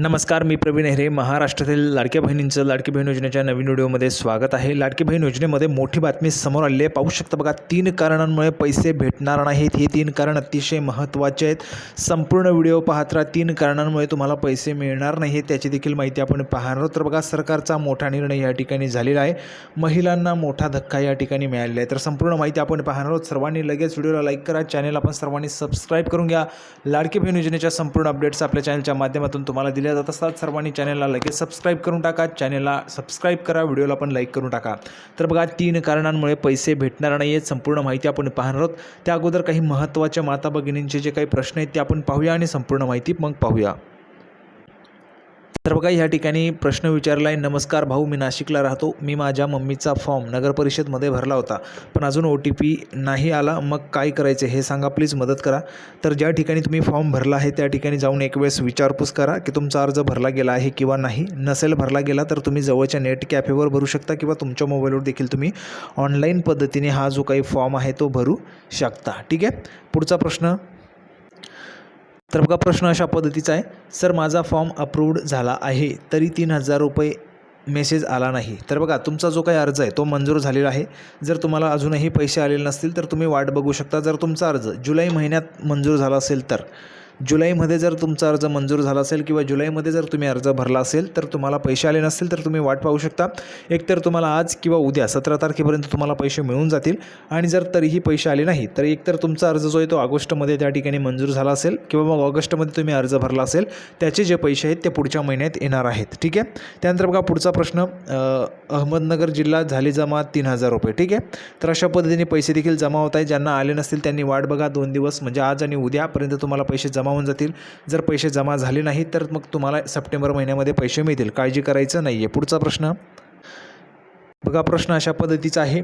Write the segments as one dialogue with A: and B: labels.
A: नमस्कार मी प्रवीण हेरे महाराष्ट्रातील लाडक्या बहिणींचं लाडकी बहीण योजनेच्या नवीन व्हिडिओमध्ये स्वागत आहे. लाडकी बहीण योजनेमध्ये मोठी बातमी समोर आली आहे. पाहू शकता बघा तीन कारणांमुळे पैसे भेटणार नाहीत. हे तीन कारण अतिशय महत्त्वाचे आहेत. संपूर्ण व्हिडिओ पाहत राहा. तीन कारणांमुळे तुम्हाला पैसे मिळणार नाही त्याची देखील माहिती आपण पाहणार आहोत. तर बघा सरकारचा मोठा निर्णय या ठिकाणी झालेला आहे. महिलांना मोठा धक्का या ठिकाणी मिळालेला आहे. तर संपूर्ण माहिती आपण पाहणार आहोत. सर्वांनी लगेच व्हिडिओला लाईक करा. चॅनल आपण सर्वांनी सबस्क्राईब करून घ्या. लाडकी बहीण योजनेच्या संपूर्ण अपडेट्स आपल्या चॅनलच्या माध्यमातून तुम्हाला दिल्या जात असतात सर्वांनी चॅनलला लगेच सबस्क्राईब करून टाका. चॅनलला सबस्क्राईब करा व्हिडिओला पण लाईक करून टाका. तर बघा तीन कारणांमुळे पैसे भेटणार नाही आहेत संपूर्ण माहिती आपण पाहणार आहोत. त्या अगोदर काही महत्त्वाच्या माता भगिनींचे जे काही प्रश्न आहेत ते आपण पाहूया आणि संपूर्ण माहिती मग पाहूया. तर बघा ह्या ठिकाणी प्रश्न विचारला आहे नमस्कार भाऊ मी नाशिकला राहतो. मी माझ्या मम्मीचा फॉर्म नगरपरिषदमध्ये भरला होता. पण अजून ओ टी पी नाही आला. मग काय करायचे हे सांगा प्लीज मदत करा. तर ज्या ठिकाणी तुम्ही फॉर्म भरला आहे त्या ठिकाणी जाऊन एक वेळेस विचारपूस करा की तुमचा अर्ज भरला गेला आहे किंवा नाही. नसेल भरला गेला तर तुम्ही जवळच्या नेट कॅफेवर भरू शकता किंवा तुमच्या मोबाईलवर देखील तुम्ही ऑनलाईन पद्धतीने हा जो काही फॉर्म आहे तो भरू शकता. ठीक आहे? पुढचा प्रश्न. तर बघा प्रश्न अशा पद्धतीचा आहे. सर माझा फॉर्म अप्रूव्ड झाला आहे तरी तीन हजार रुपये मेसेज आला नाही. तर बघा तुमचा जो काही अर्ज आहे तो मंजूर झालेला आहे. जर तुम्हाला अजूनही पैसे आलेले नसतील तर तुम्ही वाट बघू शकता. जर तुमचा अर्ज जुलै महिन्यात मंजूर झाला असेल तर. जुलैमध्ये जर तुमचा अर्ज मंजूर झाला असेल किंवा जुलैमध्ये जर तुम्ही अर्ज भरला असेल तर तुम्हाला पैसे आले नसतील तर तुम्ही वाट पाहू शकता. एकतर तुम्हाला आज किंवा उद्या सतरा तारखेपर्यंत तुम्हाला पैसे मिळून जातील. आणि जर तरीही पैसे आले नाही तर एकतर तुमचा अर्ज जो आहे तो ऑगस्टमध्ये त्या ठिकाणी मंजूर झाला असेल किंवा मग ऑगस्टमध्ये तुम्ही अर्ज भरला असेल त्याचे जे पैसे आहेत ते पुढच्या महिन्यात येणार आहेत. ठीक आहे? त्यानंतर बघा पुढचा प्रश्न अहमदनगर जिल्हा झाली जमा तीन हजार रुपये. ठीक आहे? तर अशा पद्धतीने पैसे देखील जमा होत आहेत. ज्यांना आले नसतील त्यांनी वाट बघा दोन दिवस म्हणजे आज आणि उद्यापर्यंत तुम्हाला पैसे जमा होऊन जातील. जर पैसे जमा झाले नाहीत तर मग तुम्हाला सप्टेंबर महिन्यामध्ये पैसे मिळतील. काळजी करायचं नाही आहे पुढचा प्रश्न. बघा प्रश्न अशा पद्धतीचा आहे.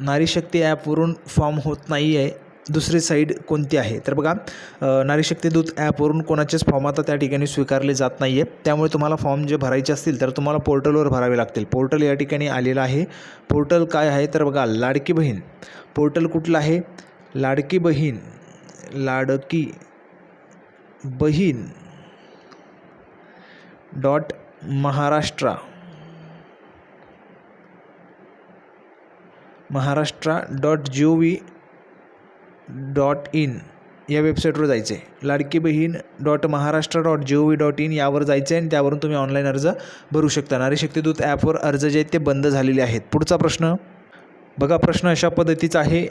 A: नारीशक्ती ॲपवरून फॉर्म होत नाही आहे दुसरी साईड कोणती आहे? तर बघा नारीशक्ती दूत ॲपवरून कोणाचेच फॉर्म आता त्या ठिकाणी स्वीकारले जात नाही आहे त्यामुळे तुम्हाला फॉर्म जे भरायचे असतील तर तुम्हाला पोर्टलवर भरावे लागतील. पोर्टल या ठिकाणी आलेलं आहे. पोर्टल काय आहे? तर बघा लाडकी बहीण. पोर्टल कुठलं आहे? Ladki Bahin. Ladki Bahin dot Maharashtra. Maharashtra dot G O V dot in या वेबसाईटवर जायचं आहे Ladki Bahin dot Maharashtra dot G O V dot in यावर जायचं आहे आणि त्यावरून तुम्ही ऑनलाईन अर्ज भरू शकता. नारी शक्तीदूत ॲपवर अर्ज जे आहेत ते बंद झालेले आहेत. पुढचा प्रश्न. बघा प्रश्न अशा पद्धतीचा आहे.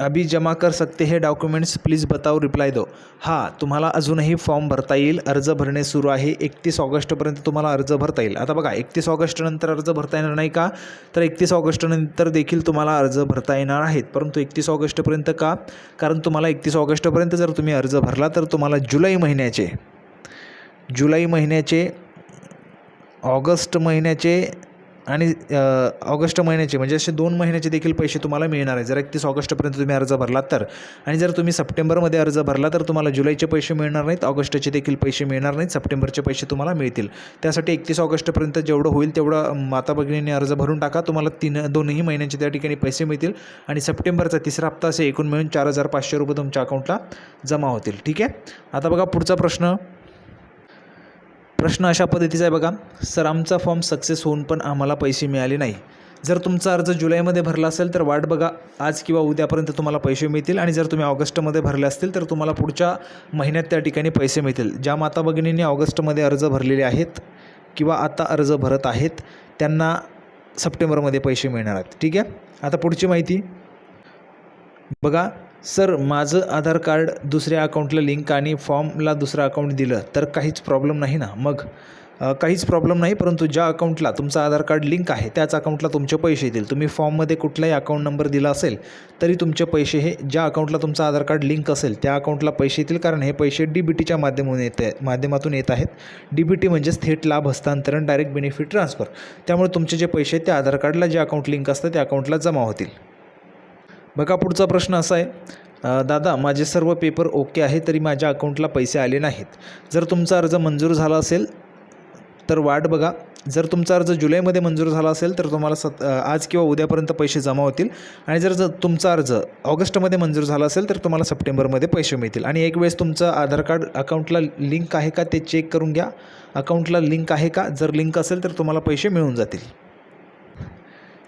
A: अभी जमा कर सकते हे डॉक्युमेंट्स प्लीज बताओ रिप्लाय दो। हां तुम्हाला अजूनही फॉर्म भरता येईल. अर्ज भरणे सुरू आहे. एकतीस ऑगस्टपर्यंत तुम्हाला अर्ज भरता येईल. आता बघा एकतीस ऑगस्टनंतर अर्ज भरता येणार नाही का? तर एकतीस ऑगस्टनंतर देखील तुम्हाला अर्ज भरता येणार आहेत. परंतु एकतीस ऑगस्टपर्यंत का? कारण तुम्हाला एकतीस ऑगस्टपर्यंत जर तुम्ही अर्ज भरला तर तुम्हाला जुलै महिन्याचे जुलै महिन्याचे ऑगस्ट महिन्याचे आणि ऑगस्ट महिन्याचे म्हणजे असे दोन महिन्याचे देखील पैसे तुम्हाला मिळणार आहे जर एकतीस ऑगस्टपर्यंत तुम्ही अर्ज भरलात तर. आणि जर तुम्ही सप्टेंबरमध्ये अर्ज भरला तर तुम्हाला जुलैचे पैसे मिळणार नाहीत ऑगस्टचे देखील पैसे मिळणार नाहीत सप्टेंबरचे पैसे तुम्हाला मिळतील. त्यासाठी एकतीस ऑगस्टपर्यंत जेवढं होईल तेवढं माता भगिनीने अर्ज भरून टाका. तुम्हाला तीन दोनही महिन्यांचे त्या ठिकाणी पैसे मिळतील. आणि सप्टेंबरचा तिसरा हप्ता असे एकूण मिळून चार हजार पाचशे रुपये तुमच्या अकाउंटला जमा होतील. ठीक आहे? आता बघा पुढचा प्रश्न. प्रश्न अशा पद्धतीचा आहे बघा. सर आमचा फॉर्म सक्सेस होऊन पण आम्हाला पैसे मिळाले नाही. जर तुमचा अर्ज जुलैमध्ये भरला असेल तर वाट बघा. आज किंवा उद्यापर्यंत तुम्हाला पैसे मिळतील आणि जर तुम्ही ऑगस्टमध्ये भरले असतील तर तुम्हाला पुढच्या महिन्यात त्या ठिकाणी पैसे मिळतील. ज्या माता भगिनींनी ऑगस्टमध्ये अर्ज भरलेले आहेत किंवा आता अर्ज भरत आहेत त्यांना सप्टेंबरमध्ये पैसे मिळणार आहेत. ठीक आहे? आता पुढची माहिती. बघा सर माझं आधार कार्ड दुसऱ्या अकाउंटला लिंक आणि फॉर्मला दुसरं अकाउंट दिलं तर काहीच प्रॉब्लेम नाही ना? मग काहीच प्रॉब्लेम नाही परंतु ज्या अकाउंटला तुमचं आधार कार्ड लिंक आहे त्याच अकाउंटला तुमचे पैसे येतील. तुम्ही फॉर्ममध्ये कुठलाही अकाउंट नंबर दिला असेल तरी तुमचे पैसे हे ज्या अकाउंटला तुमचं आधार कार्ड लिंक असेल त्या अकाउंटला पैसे येतील कारण हे पैसे डी बी टीच्या माध्यमातून येत आहे माध्यमातून येत आहेत. डी बी टी म्हणजेच थेट लाभ हस्तांतरण डायरेक्ट बेनिफिट ट्रान्सफर. त्यामुळे तुमचे जे पैसे आहेत त्या आधार कार्डला जे अकाउंट लिंक असतं त्या अकाउंटला जमा होतील. बघा पुढचा प्रश्न असा आहे. दादा माझे सर्व पेपर ओके आहे तरी माझ्या अकाउंटला पैसे आले नाहीत. जर तुमचा अर्ज मंजूर झाला असेल तर वाट बघा. जर तुमचा अर्ज जुलैमध्ये मंजूर झाला असेल तर तुम्हाला सत आज किंवा उद्यापर्यंत पैसे जमा होतील. आणि जर जर तुमचा अर्ज ऑगस्टमध्ये मंजूर झाला असेल तर तुम्हाला सप्टेंबरमध्ये पैसे मिळतील. आणि एक वेळेस तुमचं आधार कार्ड अकाउंटला लिंक आहे का ते चेक करून घ्या. अकाउंटला लिंक आहे का? जर लिंक असेल तर तुम्हाला पैसे मिळून जातील.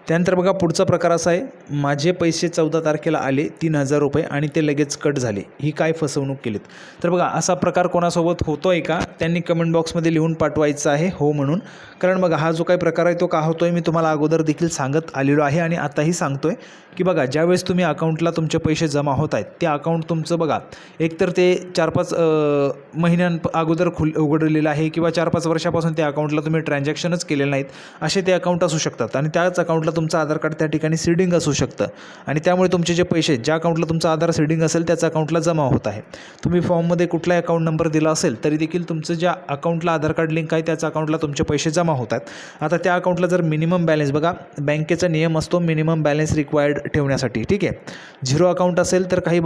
A: त्यानंतर बघा पुढचा प्रकार असा आहे. माझे पैसे चौदा तारखेला आले तीन हजार रुपये आणि ते लगेच कट झाले. ही काय फसवणूक केलीत? तर बघा असा प्रकार कोणासोबत होतो आहे का? त्यांनी कमेंट बॉक्समध्ये लिहून पाठवायचं आहे हो म्हणून. कारण बघा हा जो काही प्रकार आहे तो का होतो आहे मी तुम्हाला अगोदर देखील सांगत आलेलो आहे आणि आताही सांगतो आहे की बघा ज्यावेळेस तुम्ही अकाउंटला तुमचे पैसे जमा होत आहेत ते अकाउंट तुमचं बघा एकतर ते चार पाच महिन्यां अगोदर खुल उघडलेलं आहे किंवा चार पाच वर्षापासून त्या अकाउंटला तुम्ही ट्रान्झॅक्शनच केलेलं नाहीत असे ते अकाउंट असू शकतात. आणि त्याच अकाउंटला तुमचं आधार कार्ड त्या ठिकाणी सीडिंग असू शकतं. आणि त्यामुळे तुमचे जे पैसे ज्या अकाउंटला तुमचं आधार सीडिंग असेल त्याच अकाउंटला जमा होत आहे. तुम्ही फॉर्ममध्ये कुठलाही अकाउंट नंबर दिला असेल तरी देखील तुमचं ज्या अकाउंटला आधार कार्ड लिंक आहे त्याच अकाउंटला तुमचे पैसे जमा होत आहेत. आता त्या अकाउंटला जर मिनिमम बॅलन्स बघा बँकेचा नियम असतो मिनिमम बॅलन्स रिक्वायर्ड ठेवण्यासाठी ठीक आहे? झिरो अकाउंट असेल तर काही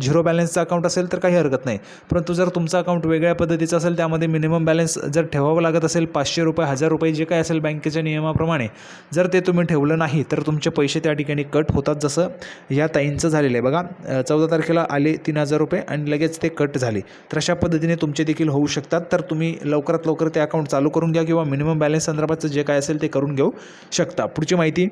A: झिरो बॅलन्सचं अकाउंट असेल तर काही हरकत नाही. परंतु जर तुमचं अकाउंट वेगळ्या पद्धतीचं असेल त्यामध्ये मिनिमम बॅलन्स जर ठेवावं लागत असेल पाचशे रुपये हजार रुपये जे काय असेल बँकेच्या नियमाप्रमाणे जर ते तुम्ही ठेवलं नाही तर तुमचे पैसे त्या ठिकाणी कट होतात जसं या ताईंचं झालेलं आहे. बघा चौदा तारखेला आले तीन हजार रुपये आणि लगेच ते कट झाले. तर अशा पद्धतीने तुमचे देखील होऊ शकतात. तर तुम्ही लवकरात लवकर ते अकाउंट चालू करून घ्या किंवा मिनिमम बॅलन्स संदर्भाचं जे काय असेल ते करून घेऊ शकता. पुढची माहिती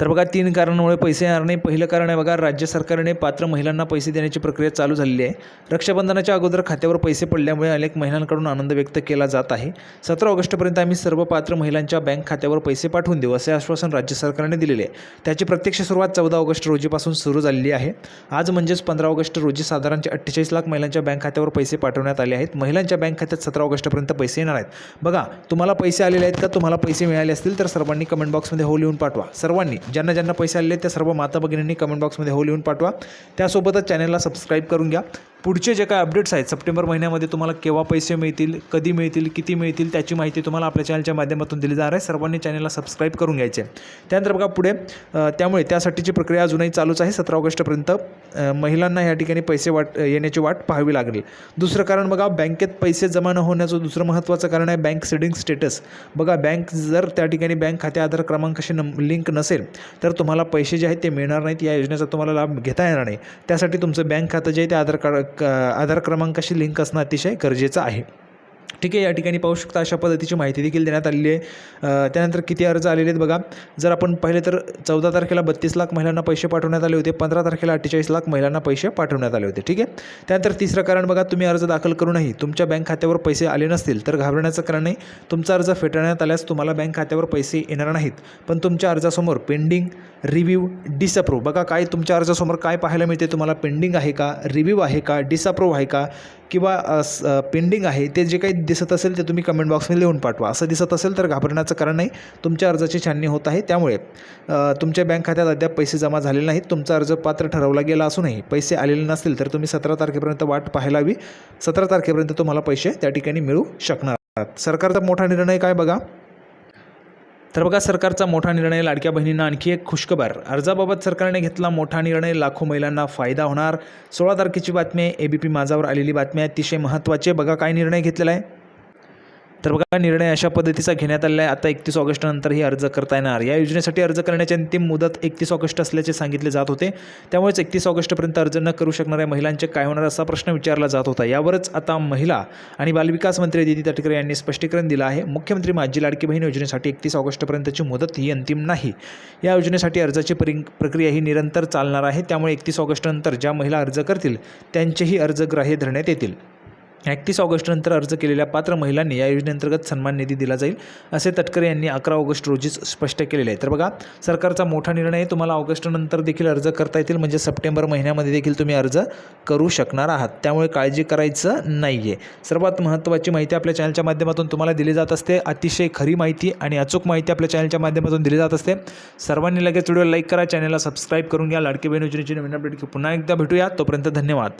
A: तर बघा तीन कारणामुळे पैसे येणार नाही. पहिलं कारण आहे बघा राज्य सरकारने पात्र महिलांना पैसे देण्याची प्रक्रिया चालू झालेली आहे. रक्षाबंधनाच्या अगोदर खात्यावर पैसे पडल्यामुळे अनेक महिलांकडून आनंद व्यक्त केला जात आहे. सतरा ऑगस्टपर्यंत आम्ही सर्व पात्र महिलांच्या बँक खात्यावर पैसे पाठवून देऊ असे आश्वासन राज्य सरकारने दिलेले आहे. त्याची प्रत्यक्ष सुरुवात चौदा ऑगस्ट रोजीपासून सुरू झालेली आहे. आज म्हणजेच पंधरा ऑगस्ट रोजी साधारणचे अठ्ठेचाळीस लाख महिलांच्या बँक खात्यावर पैसे पाठवण्यात आले आहेत. महिलांच्या बँक खात्यात सतरा ऑगस्टपर्यंत पैसे येणार आहेत. बघा तुम्हाला पैसे आलेले आहेत का? तुम्हाला पैसे मिळाले असतील तर सर्वांनी कमेंट बॉक्समध्ये हो लिहून पाठवा. सर्वांनी. ज्यांना ज्यांना पैसे आलेले त्या सर्व माता भगिनींनी कमेंट बॉक्समध्ये हो लिहून पाठवा. त्यासोबतच चॅनलला सबस्क्राईब करून घ्या. पुढचे जे काय अपडेट्स आहेत सप्टेंबर महिन्यामध्ये तुम्हाला केव्हा पैसे मिळतील कधी मिळतील किती मिळतील त्याची माहिती तुम्हाला आपल्या चॅनलच्या माध्यमातून दिली जाणार आहे. सर्वांनी चॅनलला सबस्क्राईब करून घ्यायचे. त्यानंतर बघा पुढे त्यामुळे त्यासाठीची प्रक्रिया अजूनही चालूच आहे सतरा ऑगस्टपर्यंत. महिलांना या ठिकाणी पैसे वाट येण्याची वाट पाहावी लागेल. दुसरं कारण बघा बँकेत पैसे जमा न होण्याचं दुसरं महत्त्वाचं कारण आहे बँक सेडिंग स्टेटस. बघा बँक जर त्या ठिकाणी बँक खाते आधार क्रमांकाशी नम लिंक नसेल तर तुम्हाला पैसे जे आहेत ते मिळणार नाहीत या योजनेचा तुम्हाला लाभ घेता येणार नाही. त्यासाठी तुमचं बँक खातं जे आहे ते आधार कार्ड क- आधार क्रमांकाशी लिंक असणं अतिशय गरजेचं आहे. ठीक आहे या ठिकाणी पाहू शकता अशा पद्धतीची माहिती देखील देण्यात आलेली आहे. त्यानंतर किती अर्ज आलेले आहेत बघा. जर आपण पाहिले तर चौदा तारखेला बत्तीस लाख महिलांना पैसे पाठवण्यात आले होते पंधरा तारखेला अठ्ठेचाळीस लाख महिलांना पैसे पाठवण्यात आले होते ठीक आहे. त्यानंतर तिसरं कारण बघा तुम्ही अर्ज दाखल करूनही तुमच्या बँक खात्यावर पैसे आले नसतील तर घाबरण्याचं कारण नाही. तुमचा अर्ज फेटाळण्यात आल्यास तुम्हाला बँक खात्यावर पैसे येणार नाहीत. पण तुमच्या अर्जासमोर पेंडिंग रिव्ह्यू डिसअप्रूव्ह बघा काय तुमच्या अर्जासमोर काय पाहायला मिळते तुम्हाला? पेंडिंग आहे का? रिव्ह्यू आहे का? डिसअप्रूव्ह आहे का? किंवा पेंडिंग आहे ते जे काही दिसत असेल ते तुम्ही कमेंट बॉक्समध्ये लिहून पाठवा. असं दिसत असेल तर घाबरण्याचं कारण नाही. तुमच्या अर्जाची छाननी होत आहे. त्यामुळे तुमच्या बँक खात्यात अद्याप पैसे जमा झालेले नाहीत. तुमचा अर्ज पात्र ठरवला गेला असूनही पैसे आलेले नसतील तर तुम्ही सतरा तारखेपर्यंत वाट पाहायला हवी सतरा तारखेपर्यंत तुम्हाला पैसे त्या ठिकाणी मिळू शकणार. सरकारचा मोठा निर्णय काय बघा? तर बघा सरकारचा मोठा निर्णय लाडक्या बहिणींना आणखी एक खुशखबर. अर्जाबाबत सरकारने घेतला मोठा निर्णय लाखो महिलांना फायदा होणार. सोळा तारखेची बातमी आहे. ए बी पी माझावर आलेली बातमी आहे. अतिशय महत्त्वाची बघा काय निर्णय घेतलेला आहे. तर बघा निर्णय अशा पद्धतीचा घेण्यात आलेला आहे. आता एकतीस ऑगस्टनंतरही अर्ज करता येणार. या योजनेसाठी अर्ज करण्याची अंतिम मुदत एकतीस ऑगस्ट असल्याचे सांगितले जात होते. त्यामुळेच एकतीस ऑगस्टपर्यंत अर्ज न करू शकणाऱ्या महिलांचे काय होणार असा प्रश्न विचारला जात होता. यावरच आता महिला आणि बालविकास मंत्री दिदी तटकरे यांनी स्पष्टीकरण दिलं आहे. मुख्यमंत्री माझी लाडकी बहीण योजनेसाठी एकतीस ऑगस्टपर्यंतची मुदत ही अंतिम नाही. या योजनेसाठी अर्जाची परि प्रक्रिया ही निरंतर चालणार आहे. त्यामुळे एकतीस ऑगस्टनंतर ज्या महिला अर्ज करतील त्यांचेही अर्ज ग्राह्य धरण्यात येतील. एकतीस ऑगस्टनंतर अर्ज केलेल्या पात्र महिलांनी या योजनेअंतर्गत सन्मान निधी दिला जाईल असे तटकरे यांनी अकरा ऑगस्ट रोजीच स्पष्ट केलेले आहे तर बघा सरकारचा मोठा निर्णय आहे. तुम्हाला ऑगस्टनंतर देखील अर्ज करता येतील म्हणजे सप्टेंबर महिन्यामध्ये देखील तुम्ही अर्ज करू शकणार आहात. त्यामुळे काळजी करायचं नाही आहे सर्वात महत्त्वाची माहिती आपल्या चॅनलच्या माध्यमातून तुम्हाला दिली जात असते. अतिशय खरी माहिती आणि अचूक माहिती आपल्या चॅनलच्या माध्यमातून दिली जात असते. सर्वांनी लगेच व्हिडिओ लाईक करा चॅनलला सबस्क्राईब करून घ्या. लाडकी बहीण योजनेची नवीन अपडेट पुन्हा एकदा भेटूया. तोपर्यंत धन्यवाद.